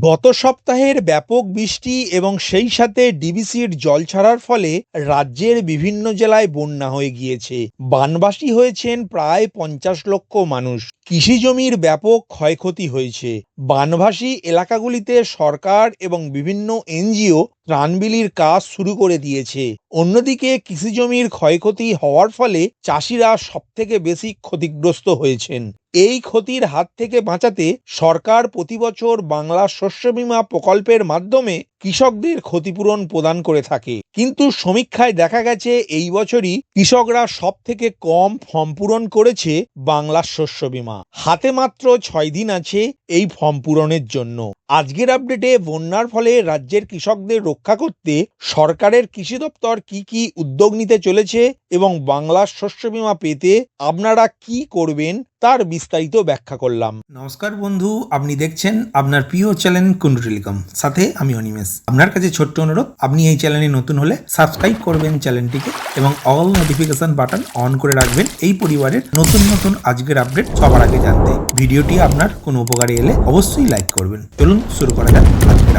গত সপ্তাহের ব্যাপক বৃষ্টি এবং সেই সাথে ডিবিসির জল ছাড়ার ফলে রাজ্যের বিভিন্ন জেলায় বন্যা হয়ে গিয়েছে। বানবাসী হয়েছেন প্রায় পঞ্চাশ লক্ষ মানুষ। কৃষি জমির ব্যাপক ক্ষয়ক্ষতি হয়েছে। বানভাসী এলাকাগুলিতে সরকার এবং বিভিন্ন এনজিও ত্রাণ বিলির কাজ শুরু করে দিয়েছে। অন্যদিকে কৃষি জমির ক্ষয়ক্ষতি হওয়ার ফলে চাষিরা সবথেকে বেশি ক্ষতিগ্রস্ত হয়েছেন। এই ক্ষতির হাত থেকে বাঁচাতে সরকার প্রতি বছর বাংলা শস্য বীমা প্রকল্পের মাধ্যমে কৃষকদের ক্ষতিপূরণ প্রদান করে থাকে। কিন্তু সমীক্ষায় দেখা গেছে, এই বছরই কৃষকরা সব থেকে কম ফর্ম পূরণ করেছে বাংলার শস্য বীমা। হাতে মাত্র ছয় দিন আছে এই ফর্ম পূরণের জন্য। আজকের আপডেটে বন্যার ফলে রাজ্যের কৃষকদের রক্ষা করতে সরকারের কৃষি দপ্তর কি কি উদ্যোগ নিতে চলেছে এবং বাংলার শস্য বীমা পেতে আপনারা কি করবেন তার বিস্তারিত ব্যাখ্যা করলাম। নমস্কার বন্ধু, আপনি দেখছেন আপনার প্রিয় চ্যানেল কুন্ডু টেলিকম। সাথে আমি অনিমেষ। আপনার কাছে ছোট্ট অনুরোধ, আপনি এই চ্যানেলে নতুন হলে সাবস্ক্রাইব করবেন চ্যানেলটিকে এবং অল নোটিফিকেশন বাটন অন করে রাখবেন এই পরিবারের নতুন নতুন আজকের আপডেট সবার আগে জানতে। ভিডিওটি আপনার কোনো উপকারে এলে অবশ্যই লাইক করবেন। চলুন শুরু করা যাক আজকের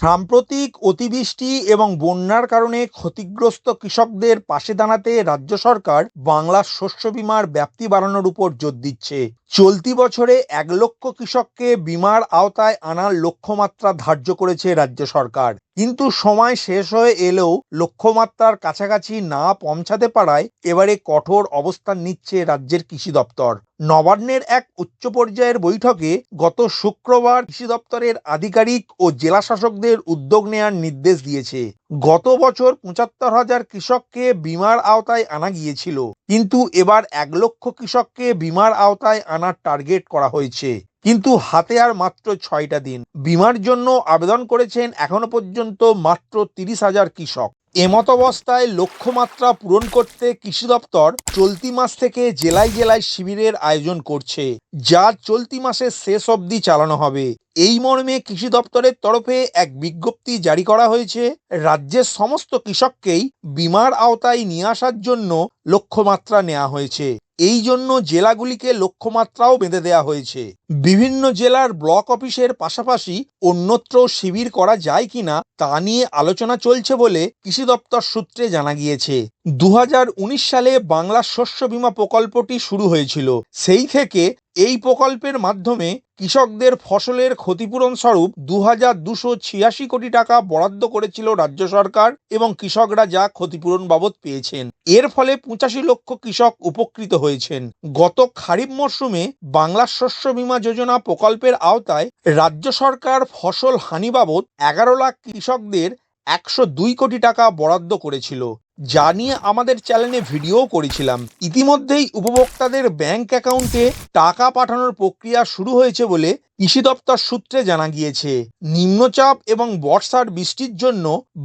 সাম্প্রতিক অতিবৃষ্টি এবং বন্যার কারণে ক্ষতিগ্রস্ত কৃষকদের পাশে দাঁড়াতে রাজ্য সরকার বাংলার শস্য বীমার ব্যাপ্তি বাড়ানোর উপর জোর দিচ্ছে। চলতি বছরে এক লক্ষ কৃষককে বিমার আওতায় আনার লক্ষ্যমাত্রা ধার্য করেছে রাজ্য সরকার। কিন্তু সময় শেষ হয়ে এলেও লক্ষ্যমাত্রার কাছাকাছি না পৌঁছাতে পারায় এবারে কঠোর অবস্থান নিচ্ছে রাজ্যের কৃষি দপ্তর। নবান্নের এক উচ্চ পর্যায়ের বৈঠকে গত শুক্রবার কৃষি দপ্তরের আধিকারিক ও জেলা শাসকদের উদ্যোগ নেয়ার নির্দেশ দিয়েছে। গত বছর পঁচাত্তর হাজার কৃষককে বিমার আওতায় আনা গিয়েছিল, কিন্তু এবার এক লক্ষ কৃষককে বীমার আওতায় আনার টার্গেট করা হয়েছে। কিন্তু হাতে আর মাত্র ছয়টা দিন। বিমার জন্য আবেদন করেছেন এখনও পর্যন্ত মাত্র তিরিশ হাজার কৃষক। এমত অবস্থায় লক্ষ্যমাত্রা পূরণ করতে কৃষি দপ্তর চলতি মাস থেকে জেলায় জেলায় শিবিরের আয়োজন করছে, যা চলতি মাসের শেষ অবধি চালানো হবে। এই মর্মে কৃষি দপ্তরের তরফে এক বিজ্ঞপ্তি জারি করা হয়েছে, রাজ্যের সমস্ত কৃষককেই বীমার আওতায় নিয়ে আসার জন্য লক্ষ্যমাত্রা নেওয়া হয়েছে। এই জন্য জেলাগুলিকে লক্ষ্যমাত্রাও বেঁধে দেয়া হয়েছে। বিভিন্ন জেলার ব্লক অফিসের পাশাপাশি অন্যত্র শিবির করা যায় কিনা তা নিয়ে আলোচনা চলছে বলে কৃষি দপ্তর সূত্রে জানা গিয়েছে। দু হাজার উনিশ সালে বাংলা শস্য বীমা প্রকল্পটি শুরু হয়েছিল। সেই থেকে এই প্রকল্পের মাধ্যমে কৃষকদের ফসলের ক্ষতিপূরণ স্বরূপ দু হাজার দুশো ছিয়াশি কোটি টাকা বরাদ্দ করেছিল রাজ্য সরকার এবং কৃষকরা যা ক্ষতিপূরণ বাবদ পেয়েছেন। এর ফলে পঁচাশি লক্ষ কৃষক উপকৃত হয়েছেন। গত খারিফ মরশুমে বাংলা শস্য বীমা যোজনা প্রকল্পের আওতায় রাজ্য সরকার ফসল হানি বাবদ এগারো লাখ কৃষকদের একশো দুই কোটি টাকা বরাদ্দ করেছিল। যা নিয়ে আমাদের চ্যানেলে ভিডিও করেছিলাম। ইতিমধ্যেই উপভোক্তাদের ব্যাংক অ্যাকাউন্টে টাকা পাঠানোর প্রক্রিয়া শুরু হয়েছে বলে কৃষি দপ্তর সূত্রে জানা গিয়েছে। নিম্নচাপ এবং বর্ষার বৃষ্টির জন্য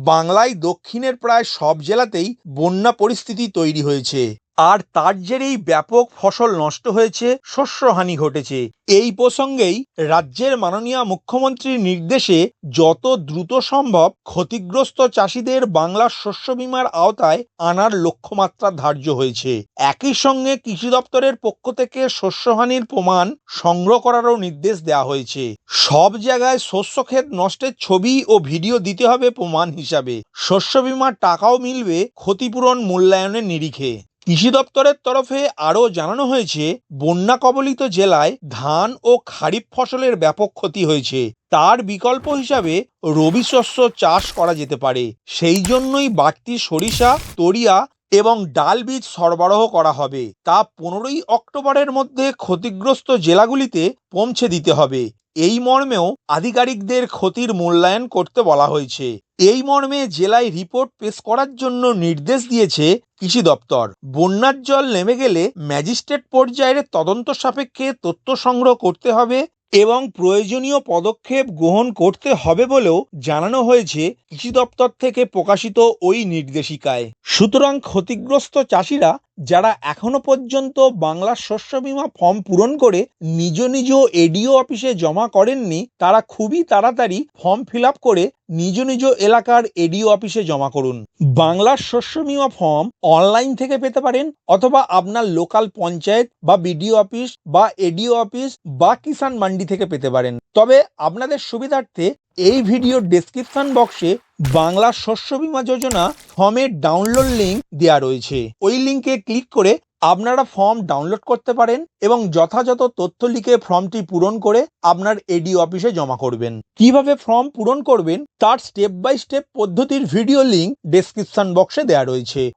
বাংলায় দক্ষিণের প্রায় সব জেলাতেই বন্যা পরিস্থিতি তৈরি হয়েছে। আর তার জেরেই ব্যাপক ফসল নষ্ট হয়েছে, শস্যহানি ঘটেছে। এই প্রসঙ্গেই রাজ্যের মাননীয় মুখ্যমন্ত্রীর নির্দেশে যত দ্রুত সম্ভব ক্ষতিগ্রস্ত চাষিদের বাংলার শস্য বীমার আওতায় আনার লক্ষ্যমাত্রা ধার্য হয়েছে। একই সঙ্গে কৃষি দপ্তরের পক্ষ থেকে শস্যহানির প্রমাণ সংগ্রহ করারও নির্দেশ দেওয়া হয়েছে। সব জায়গায় শস্য ক্ষেত নষ্টের ছবি ও ভিডিও দিতে হবে প্রমাণ হিসাবে। শস্য বীমার টাকাও মিলবে ক্ষতিপূরণ মূল্যায়নের নিরিখে। কৃষি দপ্তরের তরফে আরও জানানো হয়েছে, বন্যা কবলিত জেলায় ধান ও খারিফ ফসলের ব্যাপক ক্ষতি হয়েছে। তার বিকল্প হিসাবে রবি শস্য চাষ করা যেতে পারে। সেই জন্যই বাড়তি সরিষা, তরিয়া এবং ডাল বীজ সরবরাহ করা হবে। তা পনেরোই অক্টোবরের মধ্যে ক্ষতিগ্রস্ত জেলাগুলিতে পৌঁছে দিতে হবে। এই মর্মেও আধিকারিকদের ক্ষতির মূল্যায়ন করতে বলা হয়েছে। এই মর্মে জেলায় রিপোর্ট পেশ করার জন্য নির্দেশ দিয়েছে কৃষি দপ্তর। বন্যার জল নেমে গেলে ম্যাজিস্ট্রেট পর্যায়ের তদন্ত সাপেক্ষে তথ্য সংগ্রহ করতে হবে এবং প্রয়োজনীয় পদক্ষেপ গ্রহণ করতে হবে বলেও জানানো হয়েছে কৃষি দপ্তর থেকে প্রকাশিত ওই নির্দেশিকায়। সুতরাং ক্ষতিগ্রস্ত চাষিরা যারা এখনও পর্যন্ত বাংলার শস্য বিমা ফর্ম পূরণ করে নিজ নিজ এডিও অফিসে জমা করেননি, তারা খুবই তাড়াতাড়ি ফর্ম ফিল করে নিজ নিজ এলাকার এডিও অফিসে জমা করুন। বাংলার শস্য বিমা ফর্ম অনলাইন থেকে পেতে পারেন অথবা আপনার লোকাল পঞ্চায়েত বা বিডিও অফিস বা এডিও অফিস বা কিষাণ মান্ডি থেকে পেতে পারেন। তবে আপনাদের সুবিধার্থে এই ভিডিওর ডেসক্রিপশন বক্সে বাংলা শস্য বীমা যোজনা ফর্মের ডাউনলোড লিঙ্ক দেওয়া রয়েছে। ওই লিঙ্কে ক্লিক করে আপনারা ফর্ম ডাউনলোড করতে পারেন এবং যথাযথ তথ্য লিখে ফর্মটি পূরণ করে আপনার এডি অফিসে জমা করবেন। কীভাবে ফর্ম পূরণ করবেন তার স্টেপ বাই স্টেপ পদ্ধতির ভিডিও লিঙ্ক ডেসক্রিপশন বক্সে দেওয়া রয়েছে।